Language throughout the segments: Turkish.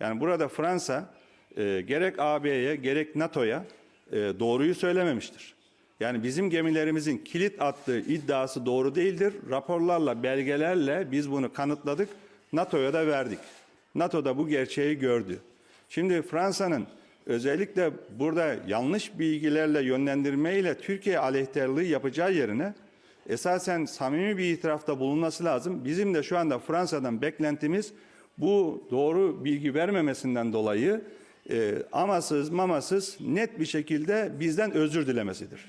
Yani burada Fransa e, gerek AB'ye gerek NATO'ya e, doğruyu söylememiştir. Yani bizim gemilerimizin kilit attığı iddiası doğru değildir. Raporlarla, belgelerle biz bunu kanıtladık. NATO'ya da verdik. NATO da bu gerçeği gördü. Şimdi Fransa'nın özellikle burada yanlış bilgilerle yönlendirmeyle Türkiye aleyhtarlığı yapacağı yerine esasen samimi bir itirafta bulunması lazım. Bizim de şu anda Fransa'dan beklentimiz bu doğru bilgi vermemesinden dolayı e, amasız mamasız net bir şekilde bizden özür dilemesidir.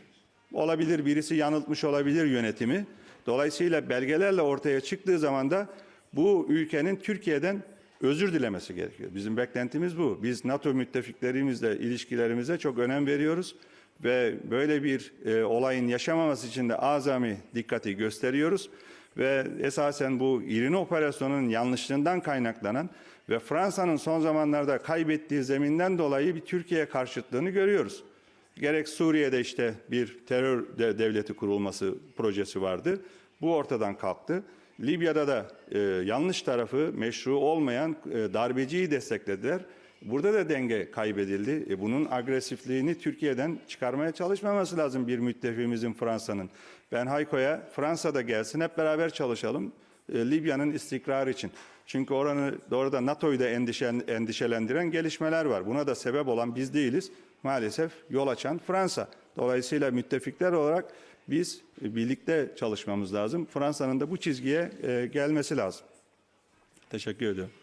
Olabilir birisi yanıltmış olabilir yönetimi. Dolayısıyla belgelerle ortaya çıktığı zaman da bu ülkenin Türkiye'den özür dilemesi gerekiyor. Bizim beklentimiz bu. Biz NATO müttefiklerimizle ilişkilerimize çok önem veriyoruz ve böyle bir e, olayın yaşamaması için de azami dikkati gösteriyoruz ve esasen bu İrini operasyonun yanlışlığından kaynaklanan ve Fransa'nın son zamanlarda kaybettiği zeminden dolayı bir Türkiye karşıtlığını görüyoruz. Gerek Suriye'de işte bir terör de- devleti kurulması projesi vardı. Bu ortadan kalktı. Libya'da da e, yanlış tarafı meşru olmayan e, darbeciyi desteklediler. Burada da denge kaybedildi. E, bunun agresifliğini Türkiye'den çıkarmaya çalışmaması lazım bir müttefiğimizin Fransa'nın. Ben Hayko'ya Fransa'da gelsin hep beraber çalışalım e, Libya'nın istikrarı için. Çünkü oranı doğruda NATO'yu da endişen, endişelendiren gelişmeler var. Buna da sebep olan biz değiliz. Maalesef yol açan Fransa. Dolayısıyla müttefikler olarak biz e, birlikte çalışmamız lazım. Fransa'nın da bu çizgiye e, gelmesi lazım. Teşekkür ediyorum.